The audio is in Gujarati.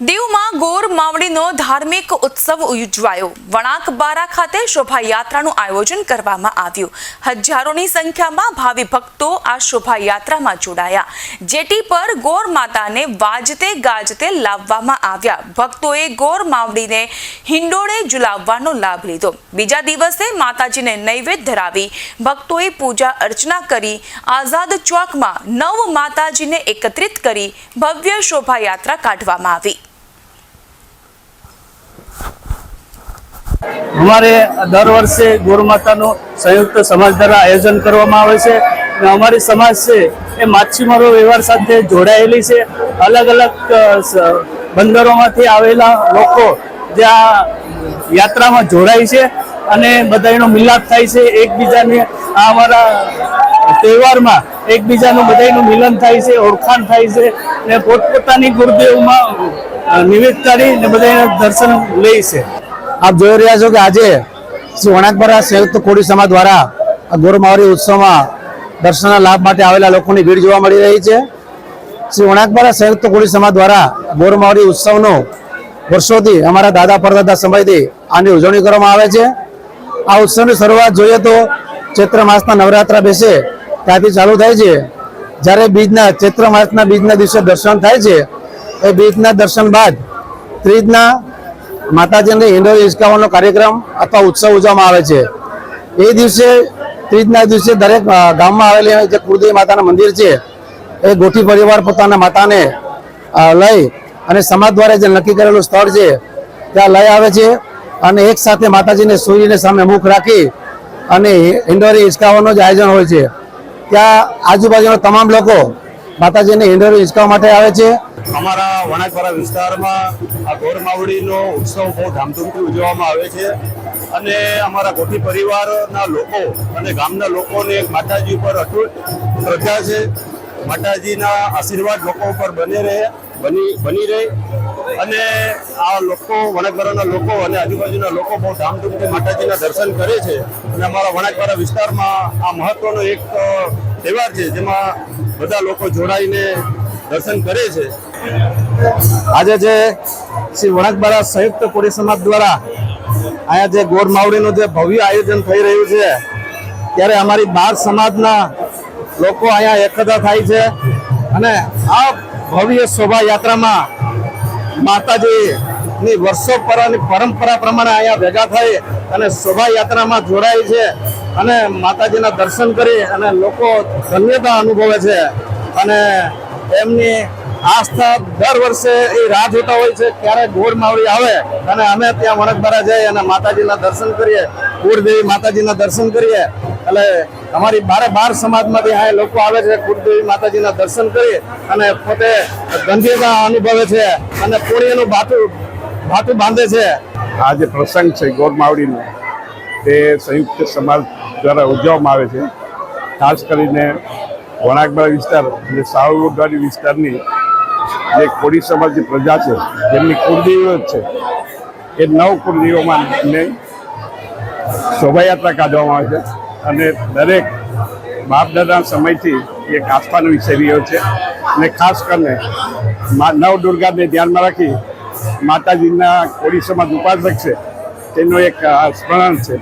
દીવમાં ગોર માવડીનો ધાર્મિક ઉત્સવ ઉજવાયો. વણાક બારા ખાતે શોભાયાત્રાનું આયોજન કરવામાં આવ્યું. હજારોની સંખ્યામાં ભાવિ ભક્તો આ શોભાયાત્રામાં જોડાયા. જેટી પર ગોર માતાને વાજતે ગાજતે લાવવામાં આવ્યા. ભક્તોએ ગોર માવડીને હિંડોળે ઝુલાવવાનો લાભ લીધો. બીજા દિવસે માતાજીને નૈવેદ્ય ધરાવી ભક્તોએ પૂજા અર્ચના કરી આઝાદ ચોકમાં નવ માતાજીને એકત્રિત કરી ભવ્ય શોભાયાત્રા કાઢવામાં આવી. અમારે દર વર્ષે ગોરમાતાનું સંયુક્ત સમાજ દ્વારા આયોજન કરવામાં આવે છે અને અમારી સમાજ છે એ માછીમારો વ્યવહાર સાથે જોડાયેલી છે. અલગ અલગ બંદરોમાંથી આવેલા લોકો જે આ યાત્રામાં જોડાય છે અને બધાનો મિલાપ થાય છે. એકબીજાને આ અમારા તહેવારમાં એકબીજાનું બધાનું મિલન થાય છે, ઓળખાણ થાય છે ને પોતપોતાની ગુરુદેવમાં નિવેદ કરી ને બધાના દર્શન લે છે. આપ જોઈ રહ્યા છો કે આજે શ્રી વણાકબરા સંયુક્ત કોળી સમાજ દ્વારા ગોરમાવરી ઉત્સવમાં દર્શનના લાભ માટે આવેલા લોકોની ભીડ જોવા મળી રહી છે. શ્રી વણાકબરા સંયુક્ત કોળી સમાજ દ્વારા ગોરમાવરી ઉત્સવનો વર્ષોથી અમારા દાદા પરદાદા સમયથી આની ઉજવણી કરવામાં આવે છે. આ ઉત્સવની શરૂઆત જોઈએ તો ચૈત્ર માસના નવરાત્રા બેસે ત્યાંથી ચાલુ થાય છે. જ્યારે બીજના ચૈત્ર માસના બીજના દિવસે દર્શન થાય છે. એ બીજના દર્શન બાદ ત્રીજના માતાજીને હિંડોળ હિંચકાવાનો કાર્યક્રમ અથવા ઉત્સવ ઉજવવામાં આવે છે. એ દિવસે, ત્રીજના દિવસે દરેક ગામમાં આવેલી જે કુળદેવી માતાના મંદિર છે, એ ગોઠી પરિવાર પોતાના માતાને લઈ અને સમાજ દ્વારા જે નક્કી કરેલું સ્થળ છે, ત્યાં લઈ આવે છે અને એક સાથે માતાજીને સૂર્યને સામે મુખ રાખી અને હિંડોળી હિંચકાવાનું જ આયોજન હોય છે. ત્યાં આજુબાજુના તમામ લોકો માતાજીને હિંડોળી હિંચકાવવા માટે આવે છે. અમારા વણાકવાડા વિસ્તારમાં આ ગોરમાવડીનો ઉત્સવ બહુ ધામધૂમથી ઉજવવામાં આવે છે અને અમારા ગોઠી પરિવારના લોકો અને ગામના લોકોને માતાજી ઉપર અટૂટ શ્રદ્ધા છે. માતાજીના આશીર્વાદ લોકો ઉપર બની રહે, બની બની રહે અને આ લોકો વણાકવાડાના લોકો અને આજુબાજુના લોકો બહુ ધામધૂમથી માતાજીના દર્શન કરે છે અને અમારા વણાકવાડા વિસ્તારમાં આ મહત્વનો એક તહેવાર છે જેમાં બધા લોકો જોડાઈને દર્શન કરે છે. આજે જે શ્રી વણકબારા સંયુક્ત કોળી સમાજ દ્વારા અહીંયા જે ગોર માવડીનું જે ભવ્ય આયોજન થઈ રહ્યું છે, ત્યારે અમારી બાર સમાજના લોકો અહીંયા એકઠા થાય છે અને આ ભવ્ય શોભાયાત્રામાં માતાજીની વર્ષો પરની પરંપરા પ્રમાણે અહીંયા ભેગા થઈ અને શોભાયાત્રામાં જોડાય છે અને માતાજીના દર્શન કરી અને લોકો ધન્યતા અનુભવે છે અને એમની આસ્થા દર વર્ષે એ રાહ જોતા હોય છે, ક્યારે ગોળ માવડી આવે અને અમે ત્યાં વણકબારા જઈએ અને માતાજીના દર્શન કરીએ, કુળદેવી માતાજીના દર્શન કરીએ. એટલે અમારી બારે બાર સમાજમાંથી આ લોકો આવે છે, કુળદેવી માતાજીના દર્શન કરી અને પોતે ગંભીરતા અનુભવે છે અને પુણ્યનું ભાતું ભાતું બાંધે છે. આ જે પ્રસંગ છે ગોરમાવડીનો તે સંયુક્ત સમાજ દ્વારા ઉજવવામાં આવે છે. ખાસ કરીને વણાકબરા વિસ્તાર અને સાવરવાડી વિસ્તારની જે કોળી સમાજની પ્રજા છે, જેમની કુળદેવીઓ છે, એ નવ કુળદેવીઓમાં શોભાયાત્રા કાઢવામાં આવે છે અને દરેક બાપ દાદા સમયથી એક આસ્થાનો વિષય રહ્યો છે અને ખાસ કરીને નવ દુર્ગાને ધ્યાનમાં રાખી માતાજીના કોળી સમાજ ઉપાસક છે, તેનો એક સ્મરણ છે.